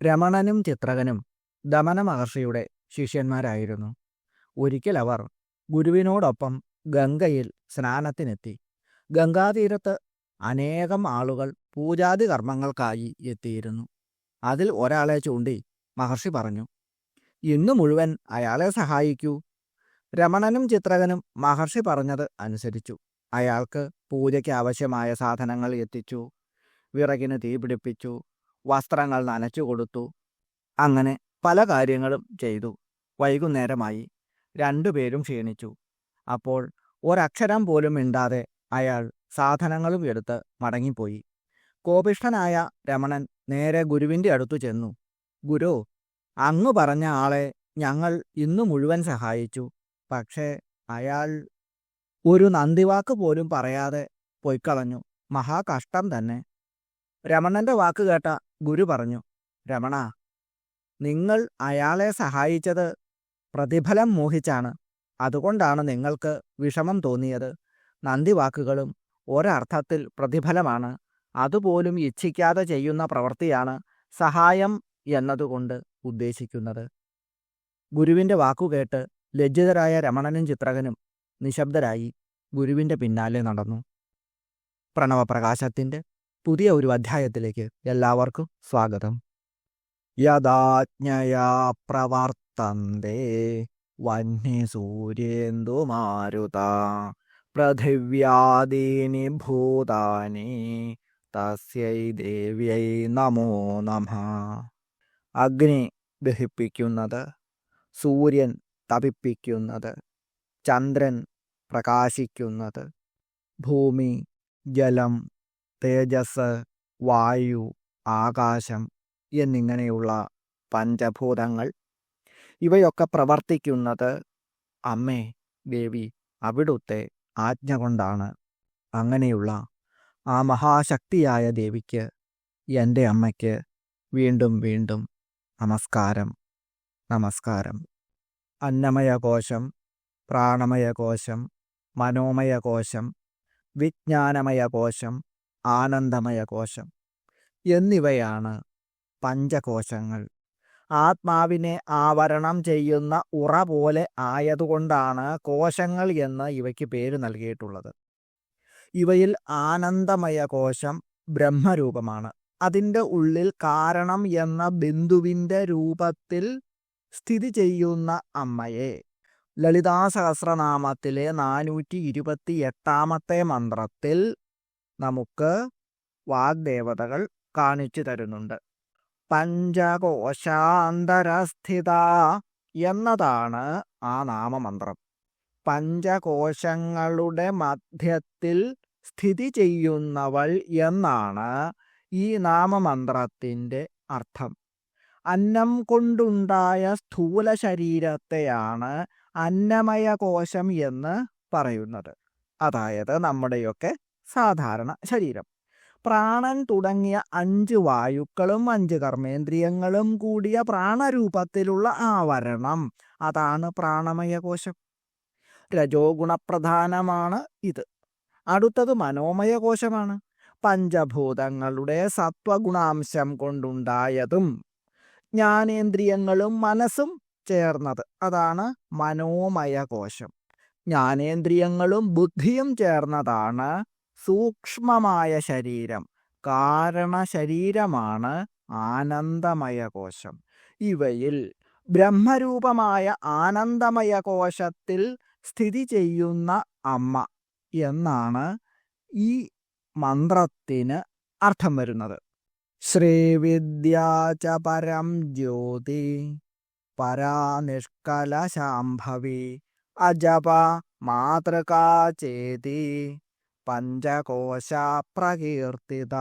രമണനും ചിത്രകനും ദമന മഹർഷിയുടെ ശിഷ്യന്മാരായിരുന്നു. ഒരിക്കൽ അവർ ഗുരുവിനോടൊപ്പം ഗംഗയിൽ സ്നാനത്തിനെത്തി. ഗംഗാതീരത്ത് അനേകം ആളുകൾ പൂജാതി കർമ്മങ്ങൾക്കായി എത്തിയിരുന്നു. അതിൽ ഒരാളെ ചൂണ്ടി മഹർഷി പറഞ്ഞു ഇന്നു മുഴുവൻ അയാളെ സഹായിക്കൂ. രമണനും ചിത്രകനും മഹർഷി പറഞ്ഞത് അനുസരിച്ചു. അയാൾക്ക് പൂജയ്ക്ക് ആവശ്യമായ സാധനങ്ങൾ എത്തിച്ചു വിറകിന് തീ പിടിപ്പിച്ചു വസ്ത്രങ്ങൾ നനച്ചു കൊടുത്തു. അങ്ങനെ പല കാര്യങ്ങളും ചെയ്തു. വൈകുന്നേരമായി രണ്ടുപേരും ക്ഷീണിച്ചു. അപ്പോൾ ഒരക്ഷരം പോലും മിണ്ടാതെ അയാൾ സാധനങ്ങളും എടുത്ത് മടങ്ങിപ്പോയി. കോപിഷ്ഠനായ രമണൻ നേരെ ഗുരുവിന്റെ അടുത്തു ചെന്നു. ഗുരു അങ്ങ് പറഞ്ഞ ആളെ ഞങ്ങൾ ഇന്നു മുഴുവൻ സഹായിച്ചു. പക്ഷേ അയാൾ ഒരു നന്ദിവാക്ക് പോലും പറയാതെ പൊയ്ക്കളഞ്ഞു. മഹാകഷ്ടം തന്നെ. രമണന്റെ വാക്ക് കേട്ട ഗുരു പറഞ്ഞു രമണ നിങ്ങൾ അയാളെ സഹായിച്ചത് പ്രതിഫലം മോഹിച്ചാണ്. അതുകൊണ്ടാണ് നിങ്ങൾക്ക് വിഷമം തോന്നിയത്. നന്ദിവാക്കുകളും ഒരർത്ഥത്തിൽ പ്രതിഫലമാണ്. അതുപോലും ഇച്ഛിക്കാതെ ചെയ്യുന്ന പ്രവൃത്തിയാണ് സഹായം എന്നതുകൊണ്ട് ഉദ്ദേശിക്കുന്നത് ഗുരുവിന്റെ വാക്കുകേട്ട് ലജ്ജിതരായ രമണനും ചിത്രകനും നിശബ്ദരായി ഗുരുവിന്റെ പിന്നാലെ നടന്നു. പ്രണവപ്രകാശത്തിന്റെ പുതിയ ഒരു അധ്യായത്തിലേക്ക് എല്ലാവർക്കും സ്വാഗതം. യഥാജ്ഞയാ പ്രവർത്തന്തേ വന്യസൂര്യേന്ദുമാരുത പൃഥിവ്യാദീനി ഭൂതാനി തസ്യൈ ദേവ്യൈ നമോ നമ. അഗ്നി ദഹിപ്പിക്കുന്നത് സൂര്യൻ തപിപ്പിക്കുന്നത് ചന്ദ്രൻ പ്രകാശിക്കുന്നത് ഭൂമി ജലം തേജസ് വായു ആകാശം എന്നിങ്ങനെയുള്ള പഞ്ചഭൂതങ്ങൾ. ഇവയൊക്കെ പ്രവർത്തിക്കുന്നത് അമ്മേ ദേവി അവിടുത്തെ ആജ്ഞ കൊണ്ടാണ്. അങ്ങനെയുള്ള ആ മഹാശക്തിയായ ദേവിക്ക് എന്റെ അമ്മയ്ക്ക് വീണ്ടും വീണ്ടും നമസ്കാരം. നമസ്കാരം. അന്നമയകോശം പ്രാണമയകോശം മനോമയകോശം കോശം ആനന്ദമയ കോശം എന്നിവയാണ് പഞ്ചകോശങ്ങൾ. ആത്മാവിനെ ആവരണം ചെയ്യുന്ന ഉറ പോലെ ആയതുകൊണ്ടാണ് കോശങ്ങൾ എന്ന് ഇവയ്ക്ക് പേര് നൽകിയിട്ടുള്ളത്. ഇവയിൽ ആനന്ദമയ കോശം ബ്രഹ്മരൂപമാണ്. അതിന്റെ ഉള്ളിൽ കാരണം എന്ന ബിന്ദുവിന്റെ രൂപത്തിൽ സ്ഥിതി ചെയ്യുന്ന അമ്മയെ. ലളിതാ സഹസ്രനാമത്തിലെ നാനൂറ്റി ഇരുപത്തി എട്ടാമത്തെ മന്ത്രത്തിൽ നമുക്ക് വാഗ്ദേവതകൾ കാണിച്ചു തരുന്നുണ്ട്. പഞ്ചകോശാന്തരസ്ഥിത എന്നതാണ് ആ നാമമന്ത്രം. പഞ്ചകോശങ്ങളുടെ മധ്യത്തിൽ സ്ഥിതി ചെയ്യുന്നവൾ എന്നാണ് ഈ നാമമന്ത്രത്തിന്റെ അർത്ഥം. അന്നം കൊണ്ടുണ്ടായ സ്ഥൂല ശരീരത്തെയാണ് അന്നമയ കോശം എന്ന് പറയുന്നത്. അതായത് നമ്മുടെയൊക്കെ സാധാരണ ശരീരം. പ്രാണൻ തുടങ്ങിയ അഞ്ച് വായുക്കളും അഞ്ച് കർമ്മേന്ദ്രിയങ്ങളും കൂടിയ പ്രാണരൂപത്തിലുള്ള ആവരണം. അതാണ് പ്രാണമയ കോശം രജോ ഗുണപ്രധാനമാണ് ഇത്. അടുത്തത് മനോമയ കോശമാണ് പഞ്ചഭൂതങ്ങളുടെ സത്വഗുണാംശം കൊണ്ടുണ്ടായതും ജ്ഞാനേന്ദ്രിയങ്ങളും മനസ്സും ചേർന്നത്. അതാണ് മനോമയ കോശം ജ്ഞാനേന്ദ്രിയങ്ങളും ബുദ്ധിയും ചേർന്നതാണ് സൂക്ഷ്മമായ ശരീരം കാരണ ശരീരമാണ് ആനന്ദമയ കോശം ഇവയിൽ ബ്രഹ്മരൂപമായ ആനന്ദമയ കോശത്തിൽ സ്ഥിതി ചെയ്യുന്ന അമ്മ എന്നാണ് ഈ മന്ത്രത്തിന് അർത്ഥം വരുന്നത്. ശ്രീവിദ്യാച പരം ജ്യോതി പരാ നിഷ്കലശാംഭവി അജപ മാതൃകാ ചേതി. പഞ്ചകോശ പ്രകീർത്തിത.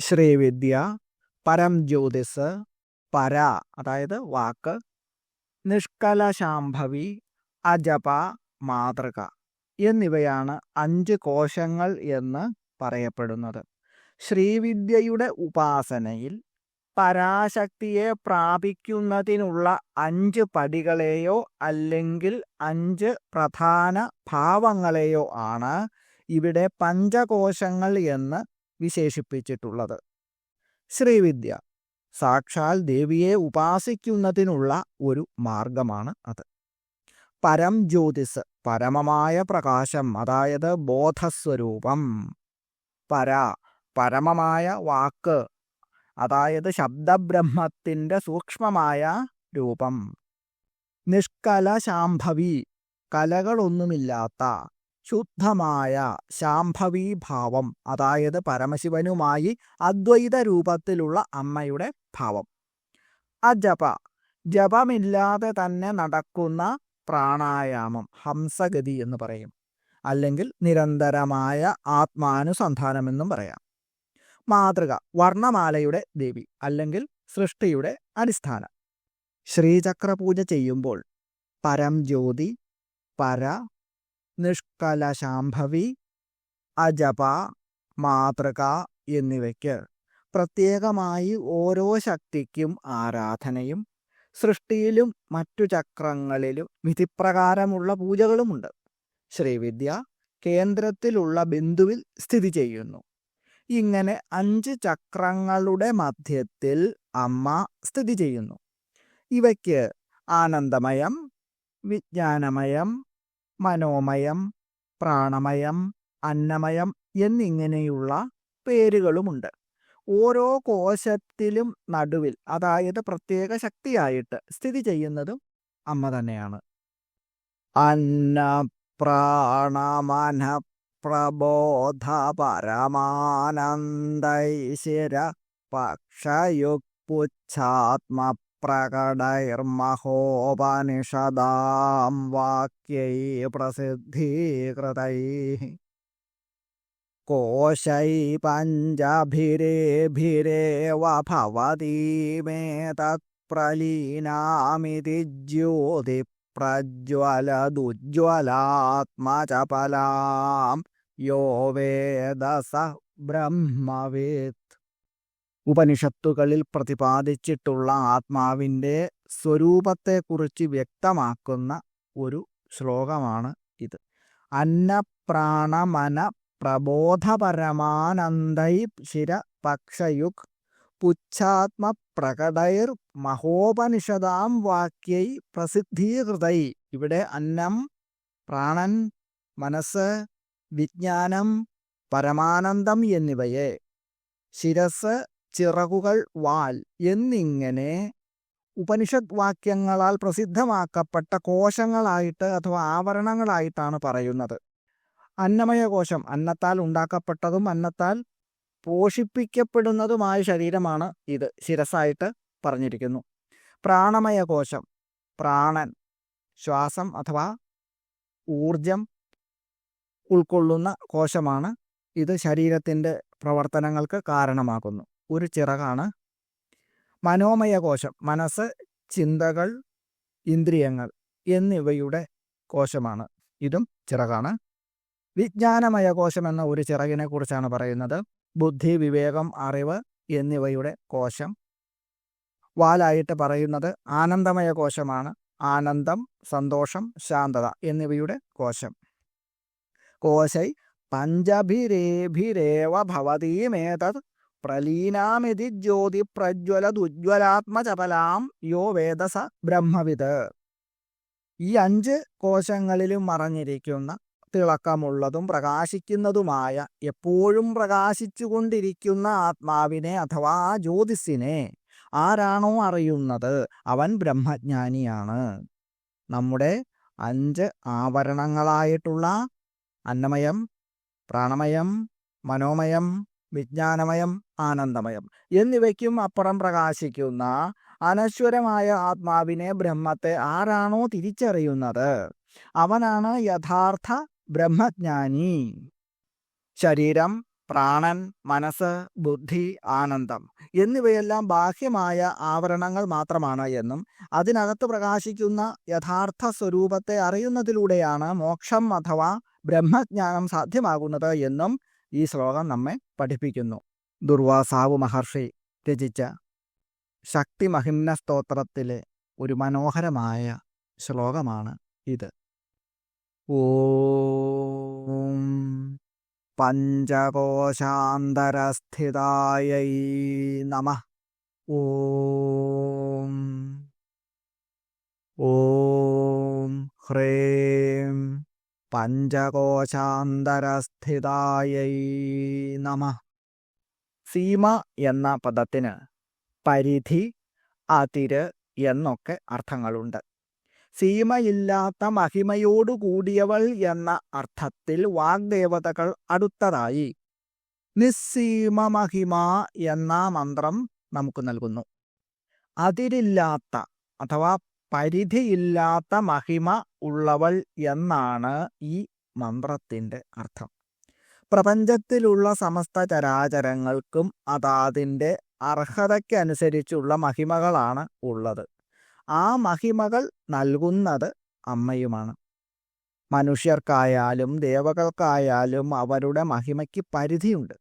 ശ്രീവിദ്യ പരം ജ്യോതിസ് പര അതായത് വാക്ക് നിഷ്കലശാംഭവി അജപ മാതൃക എന്നിവയാണ് അഞ്ച് കോശങ്ങൾ എന്ന് പറയപ്പെടുന്നത്. ശ്രീവിദ്യയുടെ ഉപാസനയിൽ പരാശക്തിയെ പ്രാപിക്കുന്നതിനുള്ള അഞ്ച് പടികളെയോ അല്ലെങ്കിൽ അഞ്ച് പ്രധാന ഭാവങ്ങളെയോ ആണ് ഇവിടെ പഞ്ചകോശങ്ങൾ എന്ന് വിശേഷിപ്പിച്ചിട്ടുള്ളത്. ശ്രീവിദ്യ സാക്ഷാൽ ദേവിയെ ഉപാസിക്കുന്നതിനുള്ള ഒരു മാർഗമാണ് അത്. പരം ജ്യോതിസ് പരമമായ പ്രകാശം അതായത് ബോധസ്വരൂപം. പര പരമമായ വാക്ക് അതായത് ശബ്ദബ്രഹ്മത്തിന്റെ സൂക്ഷ്മമായ രൂപം. നിഷ്കല ശാംഭവി കലകളൊന്നുമില്ലാത്ത ശുദ്ധമായ ശാംഭവീഭാവം അതായത് പരമശിവനുമായി അദ്വൈത രൂപത്തിലുള്ള അമ്മയുടെ ഭാവം. അജപ ജപമില്ലാതെ തന്നെ നടക്കുന്ന പ്രാണായാമം ഹംസഗതി എന്ന് പറയും. അല്ലെങ്കിൽ നിരന്തരമായ ആത്മാനുസന്ധാനമെന്നും പറയാം. മാതൃക വർണമാലയുടെ ദേവി അല്ലെങ്കിൽ സൃഷ്ടിയുടെ അടിസ്ഥാനം. ശ്രീചക്ര പൂജ ചെയ്യുമ്പോൾ പരം ജ്യോതി പര നിഷ്കലശാംഭവി അജപ മാതൃക എന്നിവയ്ക്ക് പ്രത്യേകമായി ഓരോ ശക്തിക്കും ആരാധനയും സൃഷ്ടിയിലും മറ്റു ചക്രങ്ങളിലും വിധിപ്രകാരമുള്ള പൂജകളുമുണ്ട്. ശ്രീവിദ്യ കേന്ദ്രത്തിലുള്ള ബിന്ദുവിൽ സ്ഥിതി ചെയ്യുന്നു. ഇങ്ങനെ അഞ്ച് ചക്രങ്ങളുടെ മധ്യത്തിൽ അമ്മ സ്ഥിതി ചെയ്യുന്നു. ഇവയ്ക്ക് ആനന്ദമയം വിജ്ഞാനമയം മനോമയം പ്രാണമയം അന്നമയം എന്നിങ്ങനെയുള്ള പേരുകളുമുണ്ട്. ഓരോ കോശത്തിലും നടുവിൽ അതായത് പ്രത്യേക ശക്തിയായിട്ട് സ്ഥിതി ചെയ്യുന്നതും അമ്മ തന്നെയാണ്. അന്ന പ്രാണമന പ്രബോധ പരമാനന്ദൈശിര പക്ഷയുക്പുച്ഛാത്മപ്രകടൈർമഹോപനിഷദാം വാക്യൈ പ്രസിദ്ധീകൃതൈ. കോശൈ പഞ്ചഭിരേഭിരേവ ഭവതീമേതത്പ്രലീനാമിതി ജ്യോതി പ്രജ്വലദുജ്വലാത്മചപലാം യോ വേദസ ബ്രഹ്മവേത് ഉപനിഷത്തുകളിൽ പ്രതിപാദിച്ചിട്ടുള്ള ആത്മാവിന്റെ സ്വരൂപത്തെക്കുറിച്ച് വ്യക്തമാക്കുന്ന ഒരു ശ്ലോകമാണ് ഇത്. അന്നപ്രാണമന പ്രബോധപരമാനന്ദൈ ശിര പക്ഷയുക് പുച്ഛാത്മ പ്രകടയർ മഹോപനിഷദാം വാക്യൈ പ്രസിദ്ധീകൃതൈ. ഇവിടെ അന്നം പ്രാണൻ മനസ്സ് വിജ്ഞാനം പരമാനന്ദം എന്നിവയെ. ശിരസ് ചിറകുകൾ വാൽ എന്നിങ്ങനെ ഉപനിഷത് വാക്യങ്ങളാൽ പ്രസിദ്ധമാക്കപ്പെട്ട കോശങ്ങളായിട്ട് അഥവാ ആവരണങ്ങളായിട്ടാണ് പറയുന്നത്. അന്നമയ കോശം അന്നത്താൽ ഉണ്ടാക്കപ്പെട്ടതും അന്നത്താൽ പോഷിപ്പിക്കപ്പെടുന്നതുമായ ശരീരമാണ് ഇത്. ശിരസായിട്ട് പറഞ്ഞിരിക്കുന്നു. പ്രാണമയ കോശം പ്രാണൻ ശ്വാസം അഥവാ ഊർജം ഉൾക്കൊള്ളുന്ന കോശമാണ് ഇത് ശരീരത്തിന്റെ പ്രവർത്തനങ്ങൾക്ക് കാരണമാകുന്നു. ഒരു ചിറകാണ് മനോമയ കോശം മനസ്സ് ചിന്തകൾ ഇന്ദ്രിയങ്ങൾ എന്നിവയുടെ കോശമാണ്. ഇതും ചിറകാണ്. വിജ്ഞാനമയ കോശം എന്ന ഒരു ചിറകിനെ കുറിച്ചാണ് പറയുന്നത്. ബുദ്ധി വിവേകം അറിവ് എന്നിവയുടെ കോശം. വാലായിട്ട് പറയുന്നത് ആനന്ദമയ കോശമാണ്. ആനന്ദം സന്തോഷം ശാന്തത എന്നിവയുടെ കോശം. കോശൈ പഞ്ചഭിരേഭിരേവ ഭവതീമേതത് പ്രലീനാമിതി ജ്യോതി പ്രജ്വലതുജ്വലാത്മചപലാം യോ വേദസ ബ്രഹ്മവിത്. ഈ അഞ്ച് കോശങ്ങളിലും മറഞ്ഞിരിക്കുന്ന തിളക്കമുള്ളതും പ്രകാശിക്കുന്നതുമായ എപ്പോഴും പ്രകാശിച്ചുകൊണ്ടിരിക്കുന്ന ആത്മാവിനെ അഥവാ ആ ജ്യോതിസിനെ ആരാണോ അറിയുന്നത് അവൻ ബ്രഹ്മജ്ഞാനിയാണ്. നമ്മുടെ അഞ്ച് ആവരണങ്ങളായിട്ടുള്ള അന്നമയം പ്രാണമയം മനോമയം വിജ്ഞാനമയം ആനന്ദമയം എന്നിവയ്ക്കും അപ്പുറം പ്രകാശിക്കുന്ന അനശ്വരമായ ആത്മാവിനെ ബ്രഹ്മത്തെ ആരാണോ തിരിച്ചറിയുന്നത്? അവനാണ് യഥാർത്ഥ ബ്രഹ്മജ്ഞാനി. ശരീരം പ്രാണൻ മനസ്സ് ബുദ്ധി ആനന്ദം എന്നിവയെല്ലാം ബാഹ്യമായ ആവരണങ്ങൾ മാത്രമാണ് എന്നും അതിനകത്ത് പ്രകാശിക്കുന്ന യഥാർത്ഥ സ്വരൂപത്തെ അറിയുന്നതിലൂടെയാണ് മോക്ഷം അഥവാ ബ്രഹ്മജ്ഞാനം സാധ്യമാകുന്നത് എന്നും ഈ ശ്ലോകം നമ്മെ പഠിപ്പിക്കുന്നു. ദുർവാസാവു മഹർഷി രചിച്ച ശക്തിമഹിംന സ്തോത്രത്തിലെ ഒരു മനോഹരമായ ശ്ലോകമാണ് ഇത്. ഓം പഞ്ചകോശാന്തരസ്ഥിതായൈ നമ. ഓം ഓം ഹ്രീം പഞ്ചകോശാന്തരസ്ഥിതായൈ നമ. സീമ എന്ന പദത്തിന് പരിധി അതിര് എന്നൊക്കെ അർത്ഥങ്ങളുണ്ട്. സീമയില്ലാത്ത മഹിമയോടു കൂടിയവൾ എന്ന അർത്ഥത്തിൽ വാഗ്ദേവതകൾ അടുത്തതായി. നിസ്സീമ മഹിമ എന്ന മന്ത്രം നമുക്ക് നൽകുന്നു. അതിരില്ലാത്ത അഥവാ പരിധിയില്ലാത്ത മഹിമ ഉള്ളവൾ എന്നാണ് ഈ മന്ത്രത്തിന്റെ അർത്ഥം. പ്രപഞ്ചത്തിലുള്ള സമസ്ത ചരാചരങ്ങൾക്കും അതാതിന്റെ അർഹതയ്ക്കനുസരിച്ചുള്ള മഹിമകളാണ് ഉള്ളത്. ആ മഹിമകൾ നൽകുന്നത് അമ്മയുമാണ്. മനുഷ്യർക്കായാലും ദേവകൾക്കായാലും അവരുടെ മഹിമയ്ക്ക് പരിധിയുണ്ട്.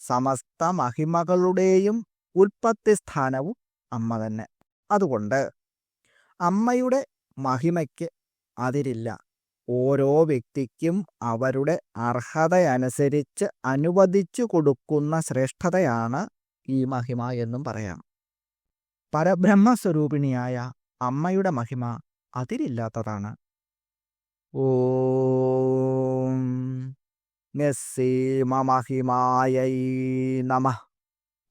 സമസ്ത മഹിമകളുടെയും ഉൽപ്പത്തി സ്ഥാനവും അമ്മ തന്നെ. അതുകൊണ്ട് അമ്മയുടെ മഹിമയ്ക്ക് അതിരില്ല. ഓരോ വ്യക്തിക്കും അവരുടെ അർഹതയനുസരിച്ച് അനുവദിച്ചു കൊടുക്കുന്ന ശ്രേഷ്ഠതയാണ് ഈ മഹിമ എന്നും പറയാം. പരബ്രഹ്മസ്വരൂപിണിയായ അമ്മയുടെ മഹിമ അതിരില്ലാത്തതാണ്. ഓം മഹിമായൈ നമ.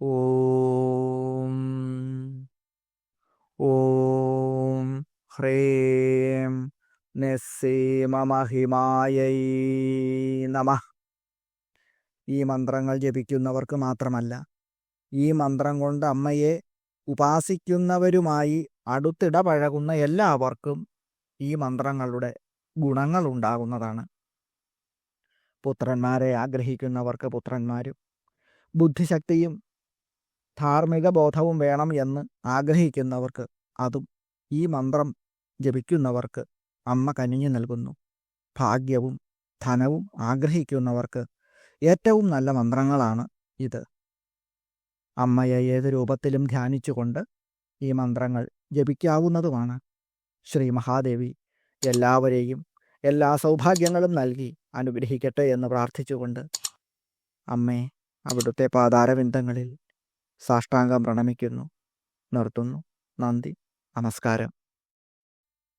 ഓം ഓം ഹ്രീം മഹിമായൈ നമ. ഈ മന്ത്രങ്ങൾ ജപിക്കുന്നവർക്ക് മാത്രമല്ല ഈ മന്ത്രം കൊണ്ട് അമ്മയെ ഉപാസിക്കുന്നവരുമായി അടുത്തിടപഴകുന്ന എല്ലാവർക്കും ഈ മന്ത്രങ്ങളുടെ ഗുണങ്ങൾ ഉണ്ടാകുന്നതാണ്. പുത്രന്മാരെ ആഗ്രഹിക്കുന്നവർക്ക് പുത്രന്മാരും ബുദ്ധിശക്തിയും ധാർമ്മിക ബോധവും വേണം എന്ന് ആഗ്രഹിക്കുന്നവർക്ക് അതും ഈ മന്ത്രം ജപിക്കുന്നവർക്ക് അമ്മ കനിഞ്ഞു നൽകുന്നു. ഭാഗ്യവും ധനവും ആഗ്രഹിക്കുന്നവർക്ക് ഏറ്റവും നല്ല മന്ത്രങ്ങളാണ് ഇത്. അമ്മയെ ഏത് രൂപത്തിലും ധ്യാനിച്ചുകൊണ്ട് ഈ മന്ത്രങ്ങൾ ജപിക്കാവുന്നതുമാണ്. ശ്രീ മഹാദേവി എല്ലാവരെയും എല്ലാ സൗഭാഗ്യങ്ങളും നൽകി അനുഗ്രഹിക്കട്ടെ എന്ന് പ്രാർത്ഥിച്ചുകൊണ്ട് അമ്മേ അവിടുത്തെ പാതാരവിന്ദങ്ങളിൽ സാഷ്ടാംഗം പ്രണമിക്കുന്നു. നിർത്തുന്നു. നന്ദി. നമസ്കാരം.